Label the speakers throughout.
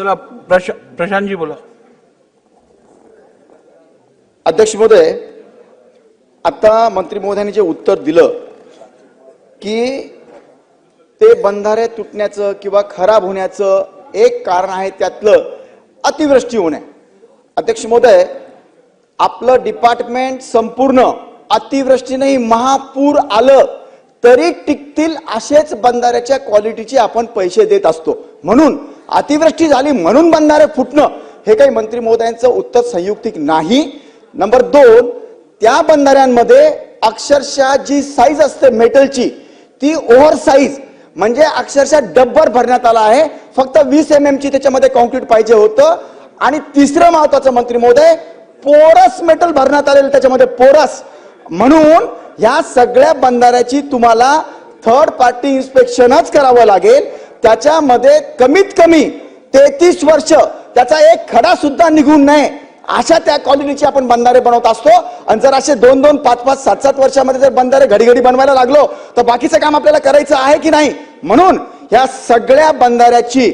Speaker 1: चला प्रशा प्रशांतजी बोला.
Speaker 2: अध्यक्ष महोदय आता मंत्री महोदयांनी जे उत्तर दिलं की ते बंधारे तुटण्याचं किंवा खराब होण्याचं एक कारण आहे त्यातलं अतिवृष्टी होणे अध्यक्ष महोदय आपलं डिपार्टमेंट संपूर्ण अतिवृष्टीनेही महापूर आलं तरी टिकतील असेच बंधाऱ्याच्या क्वालिटीचे आपण पैसे देत असतो. म्हणून अतिवृष्टी झाली म्हणून बंधारे फुटणं हे काही मंत्री महोदयांचं उत्तर संयुक्तिक नाही. नंबर दोन त्या बंधाऱ्यांमध्ये अक्षरशः जी साईज असते मेटलची ती ओव्हर साईज म्हणजे अक्षरशः डब्बर भरण्यात आला आहे. फक्त वीस एम ची त्याच्यामध्ये कॉन्क्रीट पाहिजे होतं. आणि तिसरं महत्वाचं मंत्री महोदय पोरस मेटल भरण्यात आलेलं त्याच्यामध्ये पोरस म्हणून या सगळ्या बंधाऱ्याची तुम्हाला थर्ड पार्टी इन्स्पेक्शनच करावं लागेल. त्याच्यामध्ये कमीत कमी तेहतीस वर्ष त्याचा एक खडा सुद्धा निघून नये अशा त्या कॉलनीची आपण बंधारे बनवत असतो. आणि जर असे दोन दोन पाच पाच सात सात वर्षामध्ये जर बंधारे घडी घडी बनवायला लागलो तर बाकीचं काम आपल्याला करायचं आहे की नाही? म्हणून या सगळ्या बंधाऱ्याची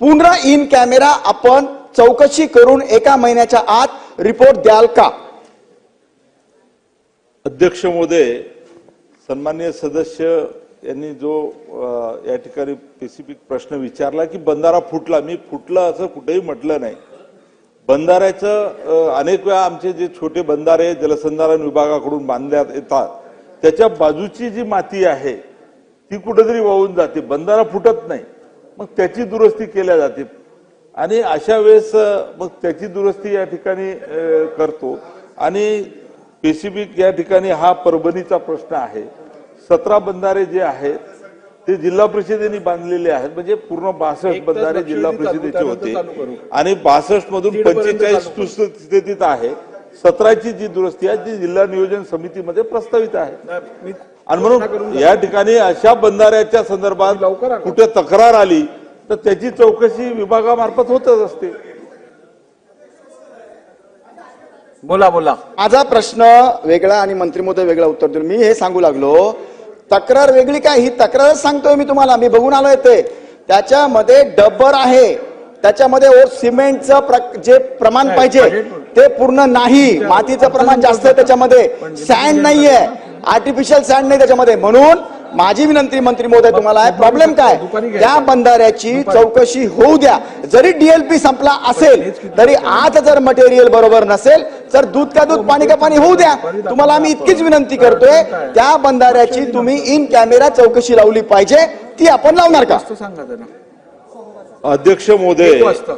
Speaker 2: पुन्हा इन कॅमेरा आपण चौकशी करून एका महिन्याच्या आत रिपोर्ट द्याल का?
Speaker 3: अध्यक्ष महोदय सन्मान्य सदस्य यांनी जो या ठिकाणी स्पेसिफिक प्रश्न विचारला की बंधारा फुटला. मी फुटला असं कुठेही म्हटलं नाही. बंधाऱ्याचं अनेक वेळा आमचे जे छोटे बंधारे जलसंधारण विभागाकडून बांधण्यात येतात त्याच्या बाजूची जी माती आहे ती कुठेतरी वाहून जाते. बंधारा फुटत नाही. मग त्याची दुरुस्ती केल्या जाते. आणि अशा वेळेस मग त्याची दुरुस्ती या ठिकाणी करतो. आणि स्पेसिफिक या ठिकाणी हा परभणीचा प्रश्न आहे. सतरा बंधारे जे आहेत ते जिल्हा परिषदेने बांधलेले आहेत. म्हणजे पूर्ण बासष्ट बंधारे जिल्हा परिषदेचे होते. आणि बासष्ट मधून पंचेचाळीस. सुस्थितीत आहे. सतराची जी दुरुस्ती आहे ती जिल्हा नियोजन समितीमध्ये प्रस्तावित आहे.
Speaker 1: मी
Speaker 3: आणि म्हणून या ठिकाणी अशा बंधाऱ्याच्या संदर्भात. कुठे तक्रार आली तर त्याची चौकशी विभागामार्फत होतच असते.
Speaker 1: बोला बोला.
Speaker 2: माझा प्रश्न वेगळा आणि मंत्री महोदय वेगळा उत्तर देईल मी हे सांगू लागलो. तक्रार वेगळी काय? ही तक्रारच सांगतोय मी तुम्हाला. मी बघून आलोय ते. त्याच्यामध्ये डब्बर आहे. त्याच्यामध्ये ओ सिमेंटचं प्र- जे प्रमाण पाहिजे ते पूर्ण नाही. मातीचं प्रमाण जास्त आहे त्याच्यामध्ये. सँड नाहीये. आर्टिफिशियल सँड नाही त्याच्यामध्ये. म्हणून माझी विनंती मंत्री महोदय तुम्हाला आहे. प्रॉब्लेम काय. त्या बंधाऱ्याची चौकशी होऊ द्या. जरी डीएलपी संपला असेल तरी आज जर मटेरियल बरोबर नसेल तर दूध का दूध पाणी का पाणी होऊ द्या तुम्हाला आम्ही इतकीच विनंती करतोय त्या बंधाऱ्याची तुम्ही इन कॅमेरा चौकशी लावली पाहिजे ती आपण लावणार का?
Speaker 3: अध्यक्ष महोदय
Speaker 1: वाजता.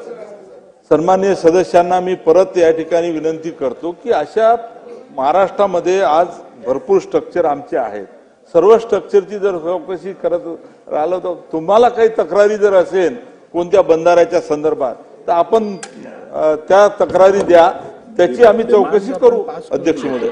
Speaker 3: सन्मान्य सदस्यांना मी परत या ठिकाणी विनंती करतो की अशा महाराष्ट्रामध्ये आज भरपूर स्ट्रक्चर आमचे आहेत. सर्व स्ट्रक्चरची जर चौकशी करत राहिलो तर तुम्हाला काही तक्रारी जर असेल कोणत्या बंधाऱ्याच्या संदर्भात तर आपण त्या तक्रारी द्या. त्याची आम्ही चौकशी करू अध्यक्षमध्ये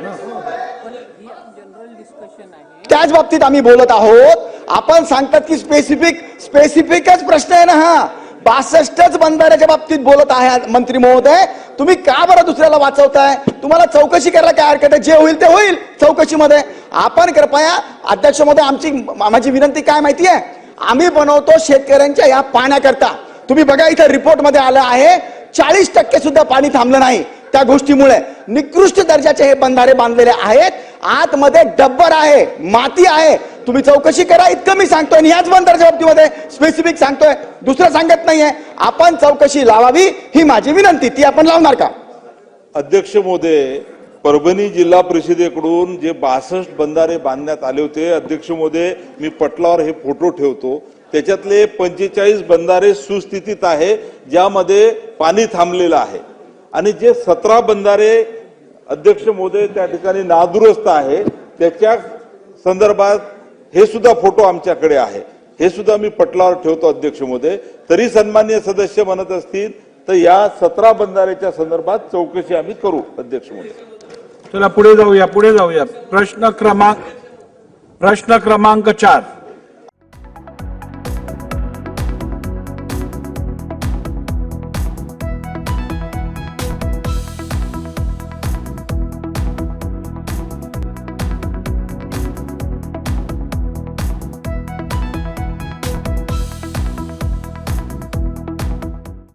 Speaker 2: त्याच बाबतीत आम्ही बोलत आहोत. आपण सांगतात की स्पेसिफिक स्पेसिफिकच प्रश्न आहे ना हा. बासष्टच बंधाऱ्याच्या बाबतीत बोलत आहे मंत्री महोदय. तुम्ही का बरं दुसऱ्याला वाचवताय? तुम्हाला चौकशी करायला काय हरकत आहे? जे होईल ते होईल चौकशीमध्ये. आपण कृपया अध्यक्ष महोदय आमची माझी विनंती काय माहिती आहे? आम्ही बनवतो शेतकऱ्यांच्या या पाण्याकरता. तुम्ही बघा इथं रिपोर्टमध्ये आलं आहे. चाळीस टक्के सुद्धा पाणी थांबलं नाही. त्या गोष्टीमुळे निकृष्ट दर्जाचे हे बंधारे बांधलेले आहेत. आतमध्ये डब्बर आहे माती आहे. तुम्ही चौकशी करा इतकं मी सांगतोय आणि याच बंधाऱ्याच्या बाबतीमध्ये स्पेसिफिक सांगतोय. दुसरं सांगत नाहीये. आपण चौकशी लावावी ही माझी विनंती. ती आपण लावणार का?
Speaker 3: अध्यक्ष महोदय परभणी जिल्हा परिषदेकडून जे बासष्ट बंधारे बांधण्यात आले होते अध्यक्ष महोदय मी पटलावर हे फोटो ठेवतो. त्याच्यातले पंचेचाळीस बंधारे सुस्थितीत आहे ज्यामध्ये पाणी थांबलेलं आहे. आणि जे सतरा बंधारे अध्यक्ष महोदय त्या ठिकाणी नादुरुस्त आहे त्याच्या संदर्भात हे सुद्धा फोटो आमच्याकडे आहे. हे सुद्धा मी पटलावर ठेवतो अध्यक्ष महोदय. तरी सन्मान्य सदस्य म्हणत असतील तर या सतरा बंधाऱ्याच्या संदर्भात चौकशी आम्ही करू अध्यक्ष महोदय.
Speaker 1: चला पुढे जाऊया पुढे जाऊया. प्रश्न क्रमांक प्रश्न क्रमांक चार.